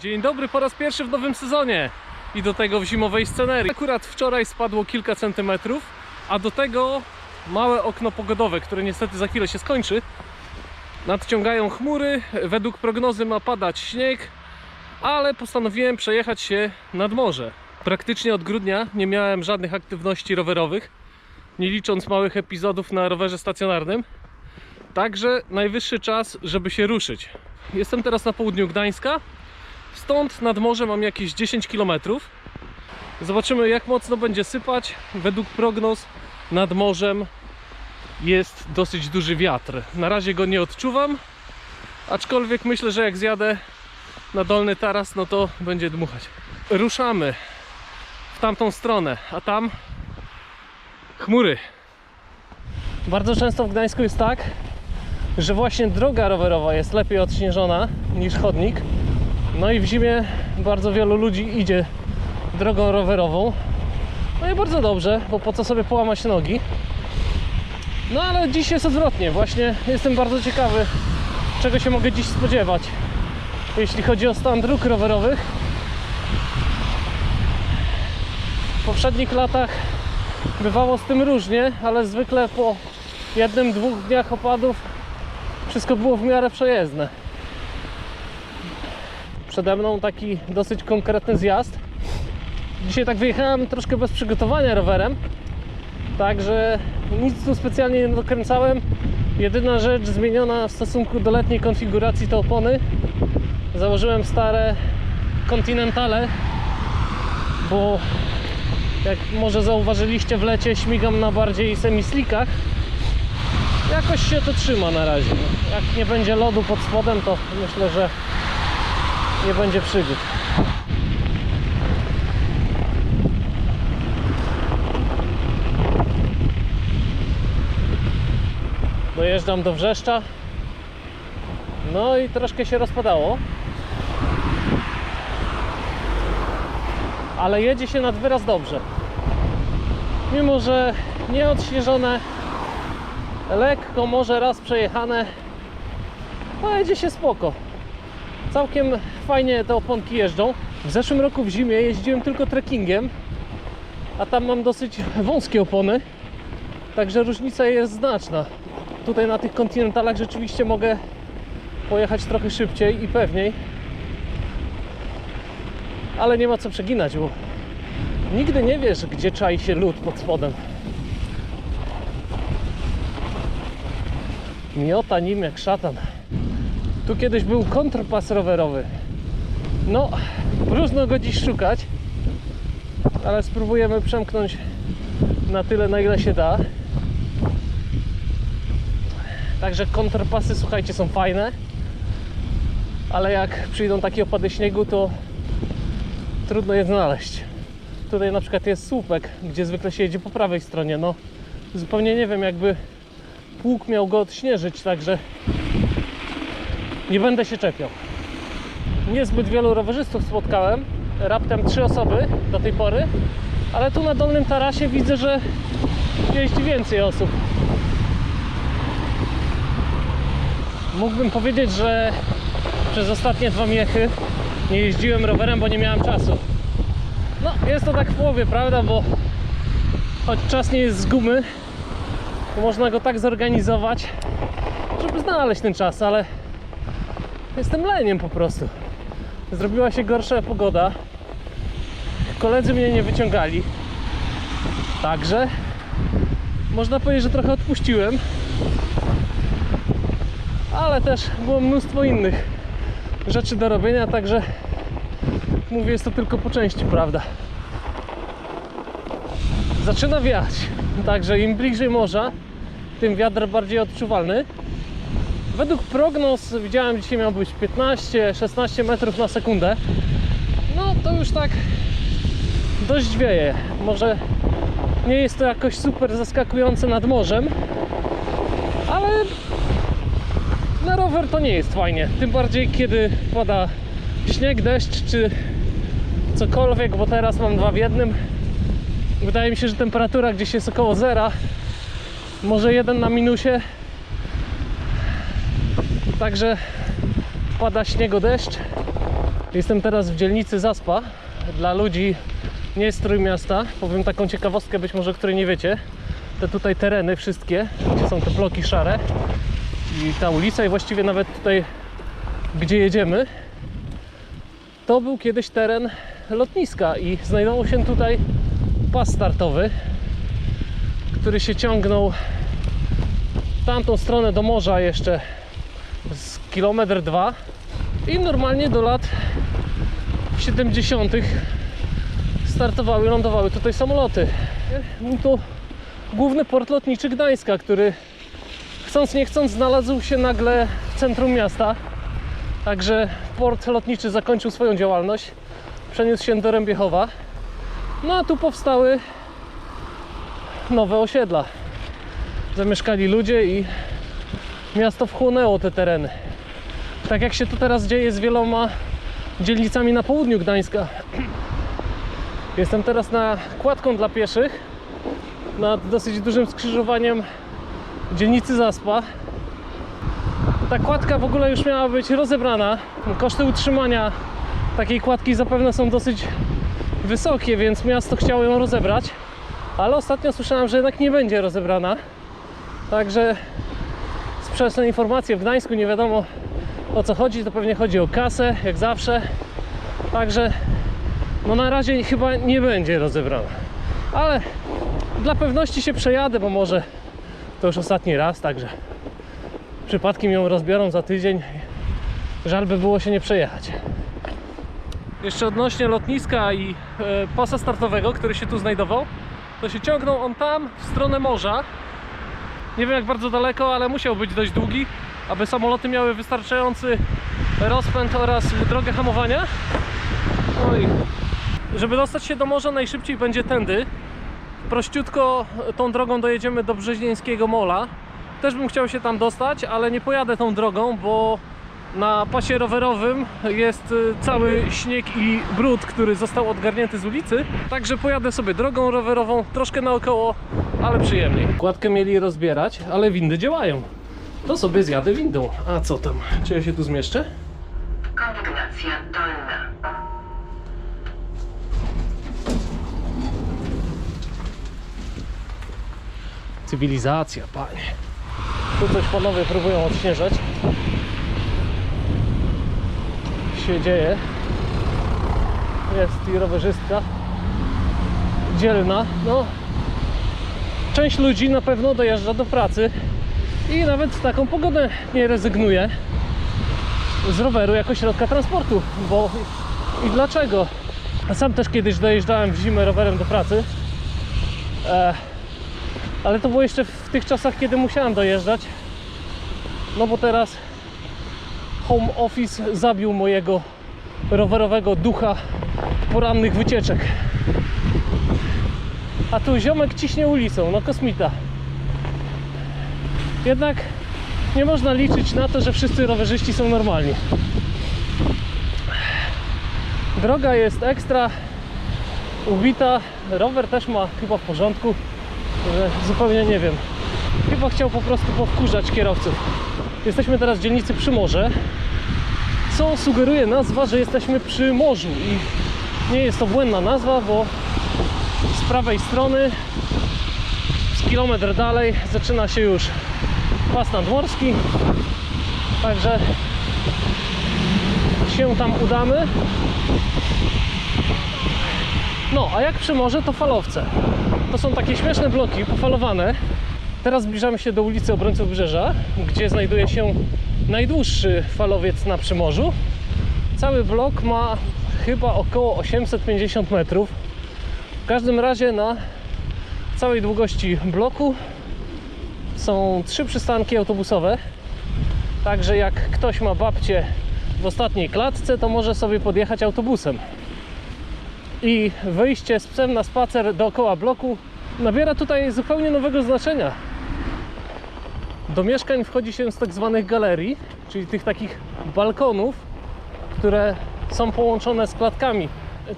Dzień dobry po raz pierwszy w nowym sezonie i do tego w zimowej scenerii. Akurat wczoraj spadło kilka centymetrów, a do tego małe okno pogodowe, które niestety za chwilę się skończy. Nadciągają chmury, według prognozy ma padać śnieg, ale postanowiłem przejechać się nad morze. Praktycznie od grudnia nie miałem żadnych aktywności rowerowych, nie licząc małych epizodów na rowerze stacjonarnym. Także najwyższy czas, żeby się ruszyć. Jestem teraz na południu Gdańska. Stąd nad morze mam jakieś 10 km. Zobaczymy jak mocno będzie sypać. Według prognoz nad morzem jest dosyć duży wiatr. Na razie go nie odczuwam, aczkolwiek myślę, że jak zjadę na dolny taras, no to będzie dmuchać. Ruszamy w tamtą stronę, a tam chmury. Bardzo często w Gdańsku jest tak, że właśnie droga rowerowa jest lepiej odśnieżona niż chodnik. No i w zimie bardzo wielu ludzi idzie drogą rowerową. No i bardzo dobrze, bo po co sobie połamać nogi. No ale dziś jest odwrotnie. Właśnie jestem bardzo ciekawy, czego się mogę dziś spodziewać. Jeśli chodzi o stan dróg rowerowych. W poprzednich latach bywało z tym różnie, ale zwykle po jednym, dwóch dniach opadów wszystko było w miarę przejezdne. Przede mną taki dosyć konkretny zjazd. Dzisiaj tak wyjechałem troszkę bez przygotowania rowerem, także nic tu specjalnie nie dokręcałem. Jedyna rzecz zmieniona w stosunku do letniej konfiguracji to opony. Założyłem stare Continentale, bo jak może zauważyliście w lecie śmigam na bardziej semislikach jakoś się to trzyma na razie. Jak nie będzie lodu pod spodem, to myślę, że nie będzie przygód. Dojeżdżam do Wrzeszcza. No i troszkę się rozpadało. Ale jedzie się nad wyraz dobrze. Mimo, że nie odśnieżone lekko, może raz przejechane, to jedzie się spoko. Całkiem fajnie te oponki jeżdżą. W zeszłym roku w zimie jeździłem tylko trekkingiem, a tam mam dosyć wąskie opony, także różnica jest znaczna. Tutaj na tych kontynentalach rzeczywiście mogę pojechać trochę szybciej i pewniej, ale nie ma co przeginać, bo nigdy nie wiesz, gdzie czai się lód pod spodem. Miota nim jak szatan. Tu kiedyś był kontrpas rowerowy. No, próżno go dziś szukać, ale spróbujemy przemknąć na tyle, na ile się da. Także kontrpasy, słuchajcie, są fajne, ale jak przyjdą takie opady śniegu, to trudno je znaleźć. Tutaj na przykład jest słupek, gdzie zwykle się jedzie po prawej stronie. No, zupełnie nie wiem, jakby pług miał go odśnieżyć, także nie będę się czepiał. Niezbyt wielu rowerzystów spotkałem, raptem trzy osoby do tej pory, ale tu na Dolnym Tarasie widzę, że jeździ więcej osób. Mógłbym powiedzieć, że przez ostatnie dwa miechy nie jeździłem rowerem, bo nie miałem czasu. No, jest to tak w połowie, prawda, bo choć czas nie jest z gumy, to można go tak zorganizować, żeby znaleźć ten czas, ale jestem leniem po prostu. Zrobiła się gorsza pogoda. Koledzy mnie nie wyciągali. Także można powiedzieć, że trochę odpuściłem. Ale też było mnóstwo innych rzeczy do robienia, także mówię, jest to tylko po części prawda. Zaczyna wiać, także im bliżej morza, tym wiatr bardziej odczuwalny. Według prognoz widziałem dzisiaj miał być 15-16 metrów na sekundę. No to już tak dość wieje. Może nie jest to jakoś super zaskakujące nad morzem, ale na rower to nie jest fajnie. Tym bardziej kiedy pada śnieg, deszcz czy cokolwiek, bo teraz mam dwa w jednym. Wydaje mi się, że temperatura gdzieś jest około zera może jeden na minusie. Także pada śniego deszcz. Jestem teraz w dzielnicy Zaspa. Dla ludzi nie z Trójmiasta. Powiem taką ciekawostkę, być może której nie wiecie. Te tutaj tereny wszystkie, gdzie są te bloki szare i ta ulica i właściwie nawet tutaj, gdzie jedziemy, to był kiedyś teren lotniska i znajdował się tutaj pas startowy, który się ciągnął w tamtą stronę do morza jeszcze kilometr dwa i normalnie do lat 70. startowały, lądowały tutaj samoloty. Był to główny port lotniczy Gdańska, który chcąc nie chcąc znalazł się nagle w centrum miasta. Także port lotniczy zakończył swoją działalność, przeniósł się do Rębiechowa. No a tu powstały nowe osiedla. Zamieszkali ludzie i miasto wchłonęło te tereny. Tak jak się to teraz dzieje z wieloma dzielnicami na południu Gdańska. Jestem teraz na kładką dla pieszych nad dosyć dużym skrzyżowaniem dzielnicy Zaspa. Ta kładka w ogóle już miała być rozebrana. Koszty utrzymania takiej kładki zapewne są dosyć wysokie, więc miasto chciało ją rozebrać. Ale ostatnio słyszałem, że jednak nie będzie rozebrana. Także sprzeczne informacje w Gdańsku, nie wiadomo o co chodzi, to pewnie chodzi o kasę, jak zawsze. Także no na razie chyba nie będzie rozebrana. Ale dla pewności się przejadę, bo może to już ostatni raz, także przypadkiem ją rozbiorą za tydzień. Żal by było się nie przejechać. Jeszcze odnośnie lotniska i e, pasa startowego, który się tu znajdował, to się ciągnął on tam w stronę morza. Nie wiem jak bardzo daleko, ale musiał być dość długi, aby samoloty miały wystarczający rozpęd oraz drogę hamowania. No żeby dostać się do morza najszybciej będzie tędy. Prościutko tą drogą dojedziemy do Brzeźnieńskiego Mola. Też bym chciał się tam dostać, ale nie pojadę tą drogą, bo na pasie rowerowym jest y, cały śnieg i brud, który został odgarnięty z ulicy. Także pojadę sobie drogą rowerową, troszkę naokoło, ale przyjemniej. Kładkę mieli rozbierać, ale windy działają. To sobie zjadę windą. A co tam? Czy ja się tu zmieszczę? Kondygnacja dolna. Cywilizacja, panie. Tu coś panowie próbują odśnieżać. Się dzieje. Jest i rowerzystka. Dzielna. No. Część ludzi na pewno dojeżdża do pracy i nawet w taką pogodę nie rezygnuje z roweru jako środka transportu. Bo i dlaczego? Sam też kiedyś dojeżdżałem w zimę rowerem do pracy. E, ale to było jeszcze w tych czasach, kiedy musiałem dojeżdżać. No bo teraz home office zabił mojego rowerowego ducha porannych wycieczek. A tu ziomek ciśnie ulicą, no kosmita. Jednak nie można liczyć na to, że wszyscy rowerzyści są normalni. Droga jest ekstra ubita, rower też ma chyba w porządku zupełnie nie wiem. Chyba chciał po prostu powkurzać kierowców. Jesteśmy teraz w dzielnicy Przymorze, co sugeruje nazwa, że jesteśmy przy morzu i nie jest to błędna nazwa, bo z prawej strony z kilometr dalej zaczyna się już pas nadmorski także się tam udamy no, a jak przy morze to falowce. To są takie śmieszne bloki pofalowane. Teraz zbliżamy się do ulicy Obrońców Brzeża, gdzie znajduje się najdłuższy falowiec na Przymorzu. Cały blok ma chyba około 850 metrów. W każdym razie na całej długości bloku są trzy przystanki autobusowe. Także jak ktoś ma babcię w ostatniej klatce, to może sobie podjechać autobusem i wyjście z psem na spacer dookoła bloku nabiera tutaj zupełnie nowego znaczenia. Do mieszkań wchodzi się z tak zwanych galerii, czyli tych takich balkonów, które są połączone z klatkami.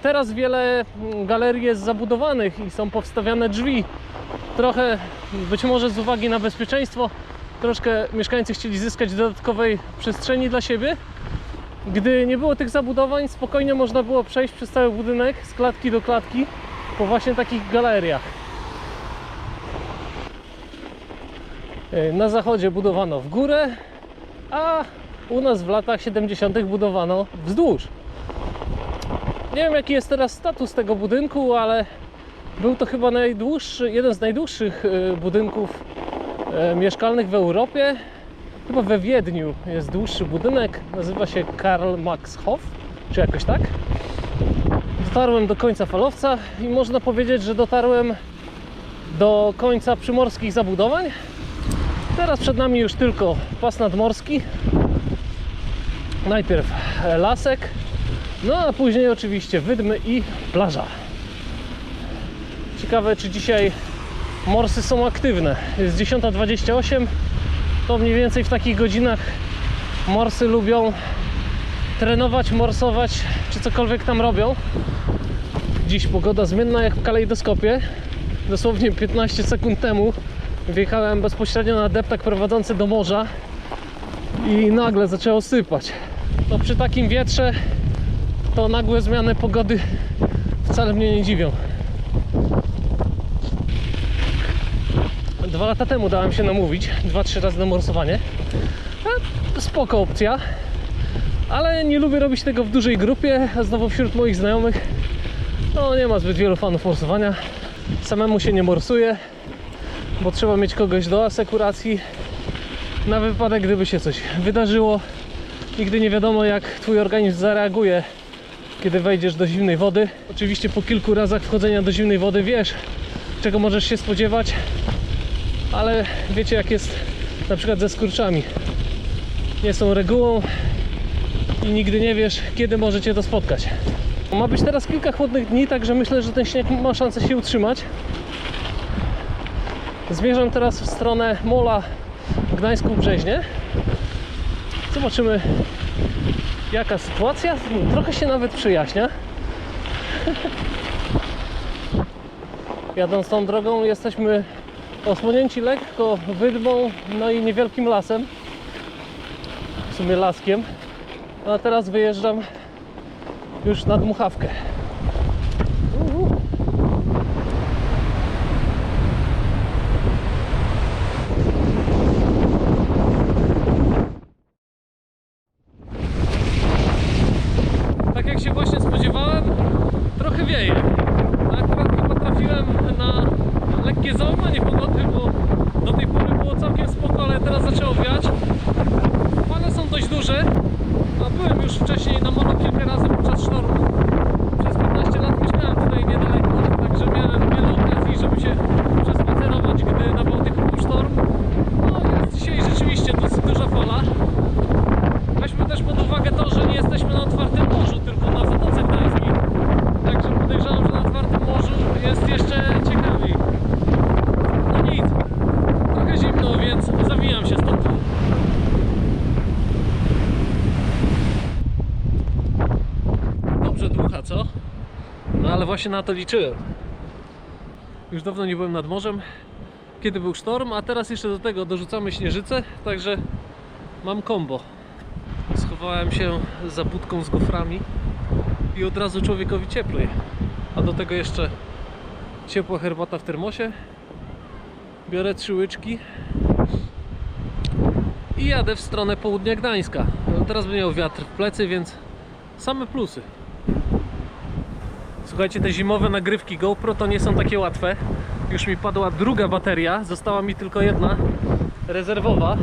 Teraz wiele galerii jest zabudowanych i są powstawiane drzwi. Trochę, być może z uwagi na bezpieczeństwo, troszkę mieszkańcy chcieli zyskać dodatkowej przestrzeni dla siebie. Gdy nie było tych zabudowań, spokojnie można było przejść przez cały budynek z klatki do klatki po właśnie takich galeriach. E, Na zachodzie budowano w górę, a u nas w latach 70. budowano wzdłuż. Nie wiem jaki jest teraz status tego budynku, ale był to chyba najdłuższy, jeden z najdłuższych e, budynków e, mieszkalnych w Europie. Chyba we Wiedniu jest dłuższy budynek, nazywa się Karl Max Hof, czy jakoś tak. Dotarłem do końca falowca i można powiedzieć, że dotarłem do końca przymorskich zabudowań. Teraz przed nami już tylko pas nadmorski. Najpierw lasek, no a później oczywiście wydmy i plaża. Ciekawe, czy dzisiaj morsy są aktywne. Jest 10.28, to mniej więcej w takich godzinach morsy lubią trenować, morsować, czy cokolwiek tam robią. Dziś pogoda zmienna jak w kalejdoskopie. Dosłownie 15 sekund temu wjechałem bezpośrednio na deptak prowadzący do morza i nagle zaczęło sypać. No przy takim wietrze to nagłe zmiany pogody wcale mnie nie dziwią. Dwa lata temu dałem się namówić, dwa, trzy razy na morsowanie. Spoko opcja, ale nie lubię robić tego w dużej grupie, a znowu wśród moich znajomych no nie ma zbyt wielu fanów morsowania. Samemu się nie morsuje, bo trzeba mieć kogoś do asekuracji na wypadek, gdyby się coś wydarzyło. Nigdy nie wiadomo, jak twój organizm zareaguje, kiedy wejdziesz do zimnej wody. Oczywiście po kilku razach wchodzenia do zimnej wody wiesz, czego możesz się spodziewać, ale wiecie, jak jest na przykład ze skurczami. Nie są regułą i nigdy nie wiesz, kiedy może cię to spotkać. Ma być teraz kilka chłodnych dni, także myślę, że ten śnieg ma szansę się utrzymać. Zmierzam teraz w stronę mola w Gdańsku Brzeźnie. Zobaczymy jaka sytuacja. Trochę się nawet przyjaśnia. Jadąc tą drogą jesteśmy osłonięci lekko wydmą, no i niewielkim lasem. W sumie laskiem. A teraz wyjeżdżam już na dmuchawkę. Uhu. Tak jak się właśnie spodziewałem, trochę wieje. Akurat chyba trafiłem na lekkie załamanie pogody, bo do tej pory było całkiem spoko, ale teraz zaczęło wiać. Fale są dość duże, a byłem już wcześniej na molo kilka razy podczas sztormu. Przez 15 lat mieszkałem tutaj niedaleko, także miałem wiele okazji, żeby się przespacerować, gdy na Bałtyku był sztorm. No jest dzisiaj rzeczywiście dosyć duża fala. Weźmy też pod uwagę to, że nie jesteśmy na otwartym morzu, tylko na Zatoce Gdańskiej. Także podejrzewam, że na otwartym morzu jest jeszcze ciekawiej. No nic, trochę zimno, więc zawijam się stąd. Dobrze dmucha, co? No ale właśnie na to liczyłem. Już dawno nie byłem nad morzem, kiedy był sztorm, a teraz jeszcze do tego dorzucamy śnieżycę, także mam kombo. Schowałem się za budką z goframi i od razu człowiekowi cieplej. A do tego jeszcze ciepła herbata w termosie. Biorę trzy łyczki i jadę w stronę południa Gdańska. No, teraz będę miał wiatr w plecy, więc same plusy. Słuchajcie, te zimowe nagrywki GoPro to nie są takie łatwe. Już mi padła druga bateria, została mi tylko jedna rezerwowa.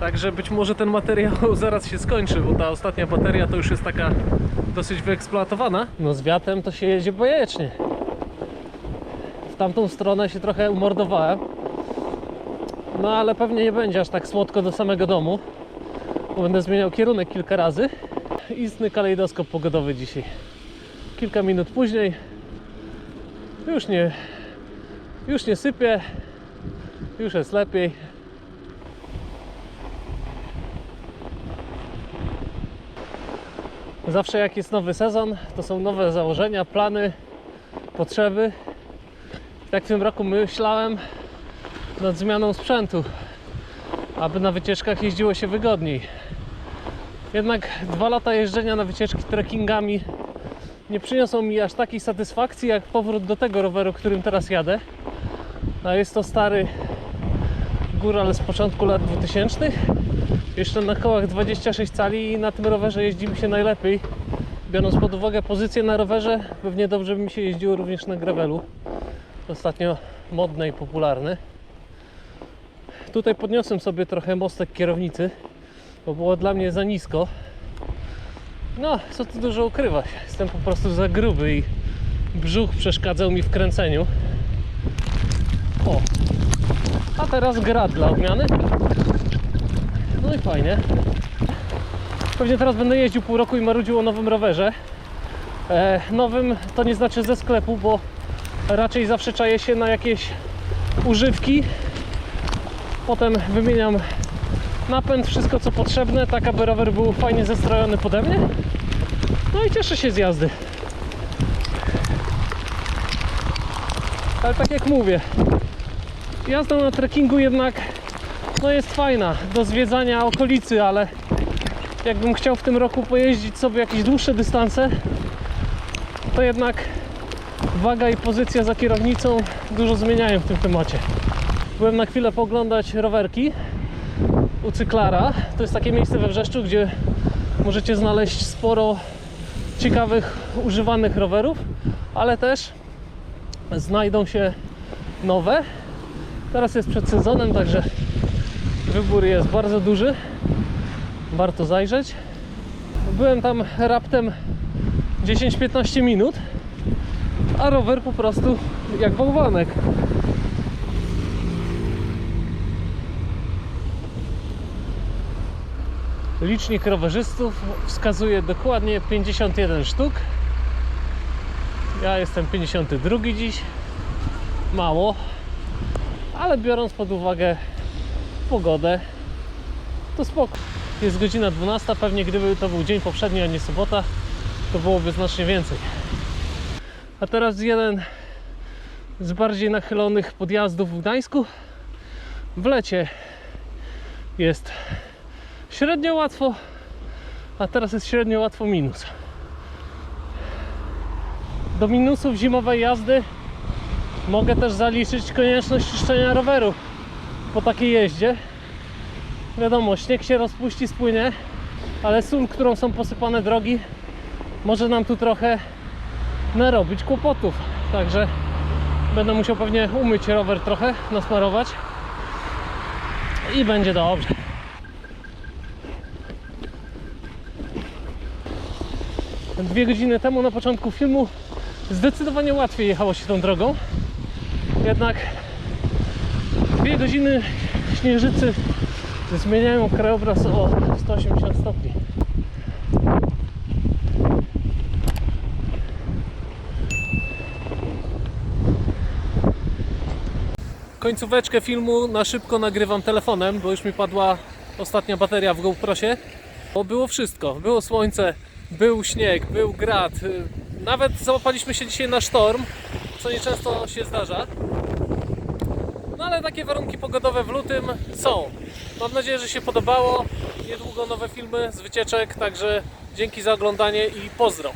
Także być może ten materiał zaraz się skończy, bo ta ostatnia bateria to już jest taka dosyć wyeksploatowana. No z wiatrem to się jedzie bajecznie. W tamtą stronę się trochę umordowałem. No ale pewnie nie będzie aż tak słodko do samego domu. Bo będę zmieniał kierunek kilka razy. Istny kalejdoskop pogodowy dzisiaj. Kilka minut później już nie, już nie sypie, już jest lepiej. Zawsze jak jest nowy sezon, to są nowe założenia, plany, potrzeby. Tak w tym roku myślałem nad zmianą sprzętu, aby na wycieczkach jeździło się wygodniej. Jednak dwa lata jeżdżenia na wycieczki trekkingami nie przyniosą mi aż takiej satysfakcji jak powrót do tego roweru, którym teraz jadę. A jest to stary góral z początku lat 2000. Jeszcze na kołach 26 cali i na tym rowerze jeździ mi się najlepiej. Biorąc pod uwagę pozycję na rowerze, pewnie dobrze by mi się jeździło również na gravelu. Ostatnio modny i popularny. Tutaj podniosłem sobie trochę mostek kierownicy, bo było dla mnie za nisko. No, co tu dużo ukrywać. Jestem po prostu za gruby i brzuch przeszkadzał mi w kręceniu. O! A teraz grad dla odmiany. No i fajnie. Pewnie teraz będę jeździł pół roku i marudził o nowym rowerze. E, nowym to nie znaczy ze sklepu, bo raczej zawsze czaję się na jakieś używki. Potem wymieniam napęd, wszystko co potrzebne, tak aby rower był fajnie zestrojony pode mnie. No i cieszę się z jazdy. Ale tak jak mówię, jazda na trekkingu jednak no jest fajna do zwiedzania okolicy, ale jakbym chciał w tym roku pojeździć sobie jakieś dłuższe dystanse, to jednak waga i pozycja za kierownicą dużo zmieniają w tym temacie. Byłem na chwilę poglądać rowerki u Cyklara. To jest takie miejsce we Wrzeszczu, gdzie możecie znaleźć sporo ciekawych, używanych rowerów, ale też znajdą się nowe. Teraz jest przed sezonem, także wybór jest bardzo duży. Warto zajrzeć. Byłem tam raptem 10-15 minut, a rower po prostu jak bałwanek. Licznik rowerzystów wskazuje dokładnie 51 sztuk. Ja jestem 52 dziś. Mało, ale biorąc pod uwagę pogodę, to spoko. Jest godzina 12, pewnie gdyby to był dzień poprzedni, a nie sobota, to byłoby znacznie więcej. A teraz jeden z bardziej nachylonych podjazdów w Gdańsku. W lecie jest średnio łatwo, a teraz jest średnio łatwo minus. Do minusów zimowej jazdy mogę też zaliczyć konieczność czyszczenia roweru po takiej jeździe. Wiadomo, śnieg się rozpuści, spłynie, ale sól, którą są posypane drogi, może nam tu trochę narobić kłopotów. Także będę musiał pewnie umyć rower trochę, nasmarować i będzie dobrze. Dwie godziny temu na początku filmu zdecydowanie łatwiej jechało się tą drogą. Jednak dwie godziny śnieżycy zmieniają krajobraz o 180 stopni. Końcóweczkę filmu na szybko nagrywam telefonem, bo już mi padła ostatnia bateria w GoProsie. Bo było wszystko. Było słońce, był śnieg, był grad. Nawet załapaliśmy się dzisiaj na sztorm, co nieczęsto się zdarza. No ale takie warunki pogodowe w lutym są. Mam nadzieję, że się podobało. Niedługo nowe filmy z wycieczek, także dzięki za oglądanie i pozdro.